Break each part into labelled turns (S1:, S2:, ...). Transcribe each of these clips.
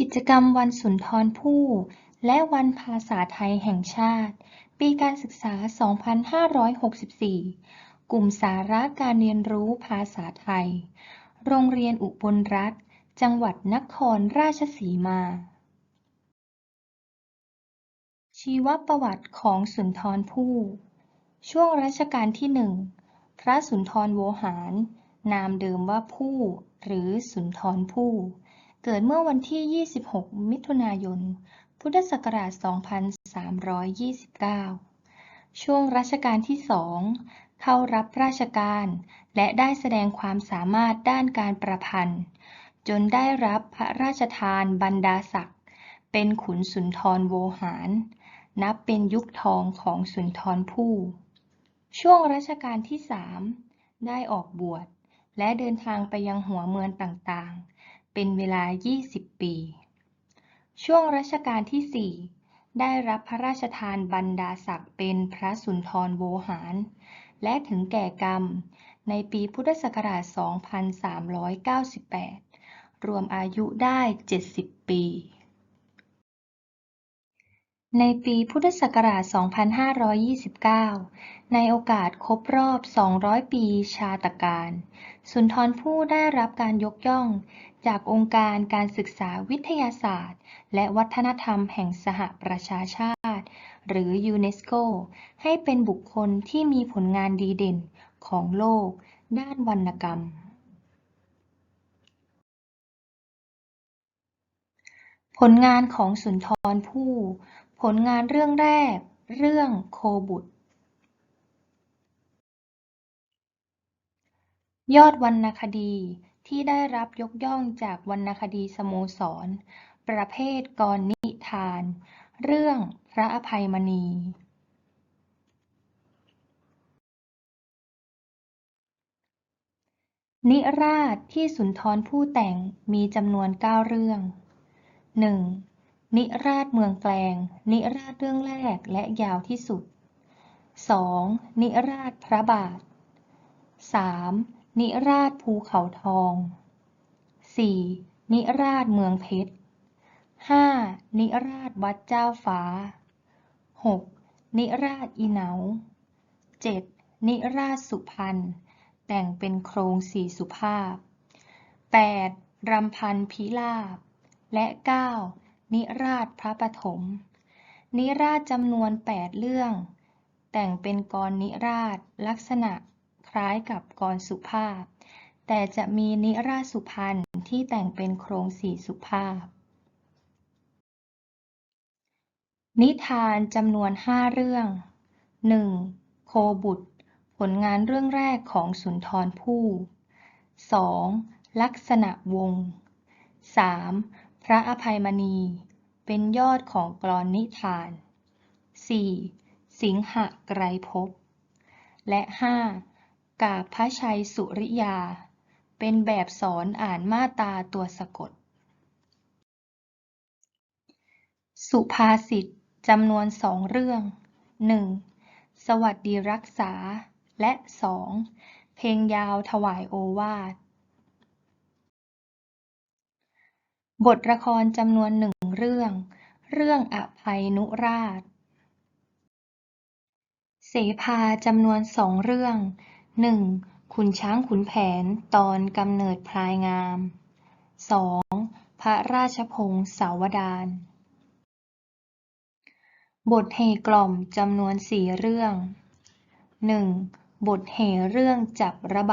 S1: กิจกรรมวันสุนทรภู่ และวันภาษาไทยแห่งชาติ ปีการศึกษา 2564 กลุ่มสาระการเรียนรู้ภาษาไทย โรงเรียนอุบลรัตน์จังหวัดนครราชสีมา ชีวประวัติของสุนทรภู่ ช่วงรัชกาลที่หนึ่ง พระสุนทรโวหาร นามเดิมว่าภู่หรือสุนทรภู่ เกิดเมื่อวันที่ 26 มิถุนายน พุทธศักราช 2329 ช่วงรัชกาลที่สองเข้ารับราชการ และได้แสดงความสามารถด้านการประพันธ์ จนได้รับพระราชทานบรรดาศักดิ์เป็นขุนสุนทรโวหาร นับเป็นยุคทองของสุนทรภู่ ช่วงรัชกาลที่สามได้ออกบวชและเดินทางไปยังหัวเมืองต่างๆ เป็นเวลา 20 ปี ช่วงรัชกาลที่ 4 ได้รับพระราชทานบรรดาศักดิ์เป็นพระสุนทรโวหาร และถึงแก่กรรม ในปีพุทธศักราช 2398 รวมอายุได้ 70 ปี ในปีพุทธศักราช 2529 ในโอกาสครบรอบ 200 ปีชาตการ สุนทรภู่ได้รับการยกย่อง จากองค์การการศึกษาวิทยาศาสตร์ และวัฒนธรรมแห่งสหประชาชาติ หรือยูเนสโก ให้เป็นบุคคลที่มีผลงานดีเด่นของโลก ด้านวรรณกรรมผลงานของสุนทรภู่ ผลงานเรื่องแรก เรื่องโคบุตร ยอดวรรณคดีที่ได้รับยกย่องจากวรรณคดีสโมสร ประเภทกรนิทาน เรื่องพระอภัยมณี นิราศที่สุนทรภู่แต่งมีจำนวน 9 เรื่อง 1. นิราศเมืองแกลง นิราศเรื่องแรกและยาวที่สุด 2. นิราศพระบาท 3. นิราศภูเขาทอง 4. นิราศเมืองเพชร 5. นิราศวัดเจ้าฟ้า 6. นิราศอีเหนา 7. นิราศสุพรรณ แต่งเป็นโครงสี่สุภาพ 8. รำพันพิราบ และ 9. นิราศพระปฐม นิราศจำนวน 8 เรื่อง แต่งเป็นกรนิราศลักษณะคล้ายกับกรสุภาพ แต่จะมีนิราศสุพรรณที่แต่งเป็นโครงสี่สุภาพ นิทานจำนวน 5 เรื่อง 1. โคบุตร ผลงานเรื่องแรกของสุนทรภู่ 2. ลักษณะวง 3. พระอภัยมณี เป็นยอดของกลอนนิทาน 4. สิงหไกรภพ และ 5. กาบพระชัยสุริยา เป็นแบบสอนอ่านมาตาตัวสะกด สุภาษิตจำนวนสองเรื่อง 1. สวัสดีรักษา และ 2. เพลงยาวถวายโอวาท บทละครจำนวนหนึ่งเรื่อง เรื่องอภัยนุราช เสภาจำนวนสองเรื่อง 1. ขุนช้างขุนแผนตอนกำเนิดพลายงาม 2. พระราชพงศ์สาวดารบทเหกล่อมจำนวนสี่เรื่อง 1. บทเหเรื่องจับระบ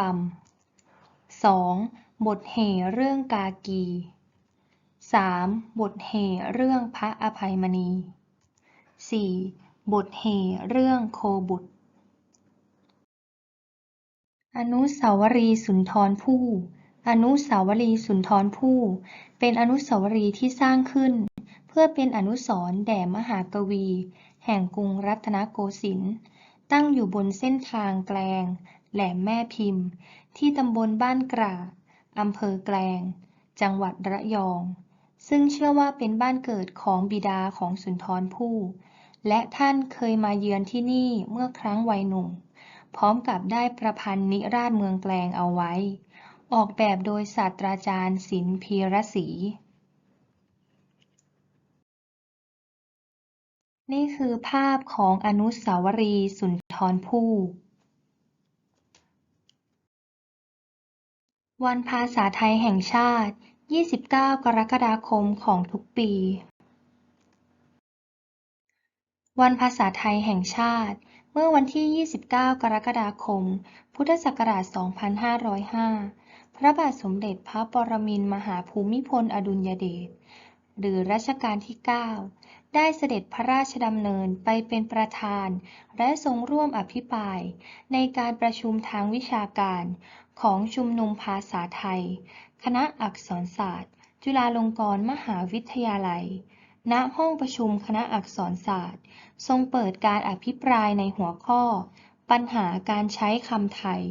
S1: ำ 2. บทเหเรื่องกากี 3. บทเหเรื่องพระอภัยมณี 4. บทเหเรื่องโคบุตร อนุสาวรีย์สุนทรภู่ อนุสาวรีย์สุนทรภู่ เป็นอนุสาวรีย์ที่สร้างขึ้น เพื่อเป็นอนุสรณ์แด่มหากวี แห่งกรุงรัตนโกสินทร์ ตั้งอยู่บนเส้นทางแกลง แหลมแม่พิมพ์ ที่ตำบลบ้านกร่าอำเภอแกลง จังหวัดระยอง ซึ่งเชื่อว่าเป็นบ้านเกิดของบิดาของสุนทรภู่ และท่านเคยมาเยือนที่นี่เมื่อครั้งวัยหนุ่ม พร้อมกับได้ประพันธ์นิราชเมืองแกลงเอาไว้ ออกแบบโดยศาสตราจารย์ศิลพีรศรีนี่คือภาพของอนุสาวรีย์สุนทรภู่ วันภาษาไทยแห่งชาติ 29 กรกฎาคมของทุกปี วันภาษาไทยแห่งชาติ เมื่อวันที่ 29 กรกฎาคม พุทธศักราช 2505 พระบาทสมเด็จพระปรมินทมหาภูมิพลอดุลยเดช หรือรัชกาลที่ 9 ได้เสด็จพระราชดำเนินไปเป็นประธาน และทรงร่วมอภิปราย ในการประชุมทางวิชาการของชุมนุมภาษาไทย คณะอักษรศาสตร์ จุฬาลงกรณ์มหาวิทยาลัย ณ ห้องประชุมคณะอักษรศาสตร์ ทรงเปิดการอภิปรายในหัวข้อ ปัญหาการใช้คำไทย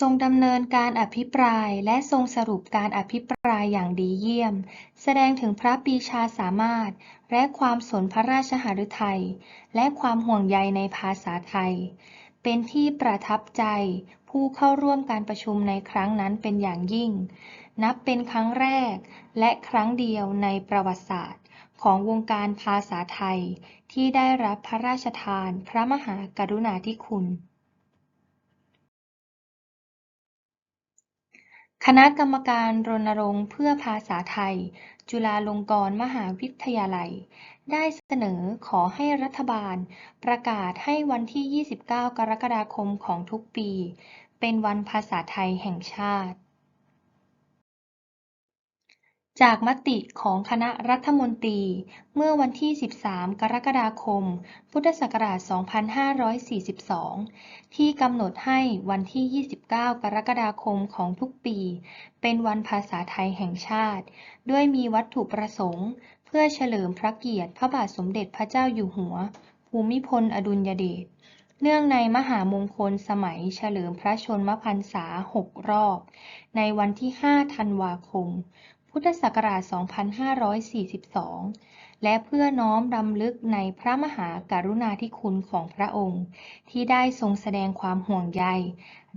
S1: ทรงดำเนินการอภิปรายและทรงสรุปการอภิปรายอย่างดีเยี่ยม แสดงถึงพระปีชาสามารถ และความสนพระราชหฤทัย และความห่วงใยในภาษาไทย เป็นที่ประทับใจ ผู้เข้าร่วมการประชุมในครั้งนั้นเป็นอย่างยิ่ง นับเป็นครั้งแรกและครั้งเดียวในประวัติศาสตร์ ของวงการภาษาไทย ที่ได้รับพระราชทานพระมหากรุณาธิคุณ คณะกรรมการรณรงค์เพื่อภาษาไทย จุฬาลงกรณ์มหาวิทยาลัย ได้เสนอขอให้รัฐบาล ประกาศให้วันที่ 29 กรกฎาคมของทุกปี เป็นวันภาษาไทยแห่งชาติ จากมติของคณะรัฐมนตรี เมื่อวันที่ 13 กรกฎาคม พุทธศักราช 2542 ที่กำหนดให้วันที่ 29 กรกฎาคมของทุกปี เป็นวันภาษาไทยแห่งชาติ ด้วยมีวัตถุประสงค์ เพื่อเฉลิมพระเกียรติพระบาทสมเด็จพระเจ้าอยู่หัว ภูมิพลอดุลยเดชเนื่องในมหามงคลสมัยเฉลิมพระชนมพรรษา 6 รอบ ในวันที่ 5 ธันวาคม พุทธศักราช 2542 และเพื่อน้อมรำลึกในพระมหากรุณาธิคุณของพระองค์ ที่ได้ทรงแสดงความห่วงใย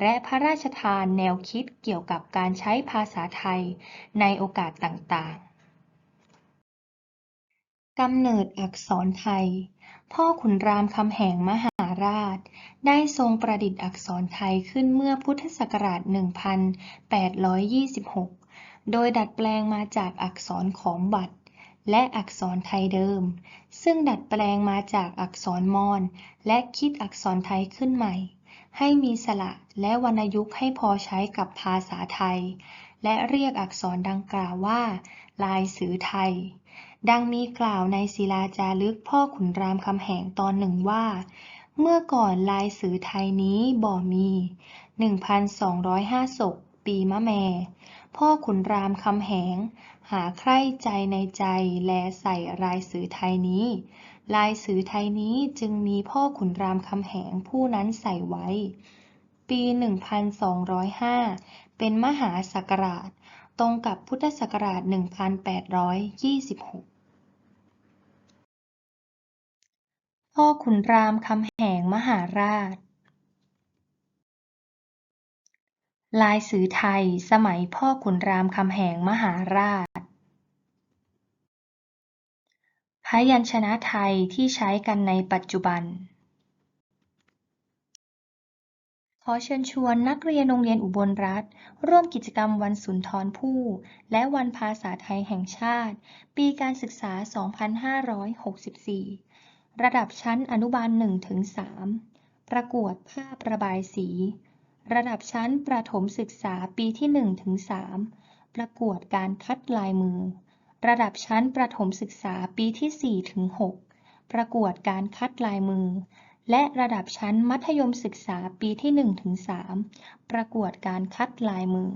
S1: และพระราชทานแนวคิดเกี่ยวกับการใช้ภาษาไทยในโอกาสต่างๆ กำเนิดอักษรไทย พ่อขุนรามคำแหงมหาราช ได้ทรงประดิษฐ์อักษรไทยขึ้นเมื่อพุทธศักราช 1826 โดยดัดแปลงมาจากอักษรขอมบัตร และอักษรไทยเดิม ซึ่งดัดแปลงมาจากอักษรมอญและคิดอักษรไทยขึ้นใหม่ ให้มีสระและวรรณยุกต์ให้พอใช้กับภาษาไทย และเรียกอักษรดังกล่าวว่า ลายสือไทย ดังมีกล่าวในศิลาจารึกพ่อขุนรามคำแหงตอนหนึ่งว่าเมื่อก่อนลายสือไทยนี้บ่มี 1,205ศก ปีมะแม พ่อขุนรามคำแหง หาใคร่ใจในใจแลใส่ลายสือไทยนี้ ลายสือไทยนี้จึงมีพ่อขุนรามคำแหงผู้นั้นใส่ไว้ ปี 1205 เป็นมหาศักราช ตรงกับพุทธศักราช 1826พ่อขุนรามคำแหงมหาราช ลายสือไทยสมัยพ่อขุนรามคำแหงมหาราช พยัญชนะไทยที่ใช้กันในปัจจุบัน ขอเชิญชวนนักเรียนโรงเรียนอุบลรัตน์ร่วมกิจกรรมวันสุนทรภู่และวันภาษาไทยแห่งชาติ ปีการศึกษา 2564 ระดับชั้นอนุบาล 1-3 ประกวดภาพระบายสี ระดับชั้นประถมศึกษาปีที่1ถึง3ประกวดการคัดลายมือ ระดับชั้นประถมศึกษาปีที่4ถึง6ประกวดการคัดลายมือ และระดับชั้นมัธยมศึกษาปีที่1ถึง3ประกวดการคัดลายมือ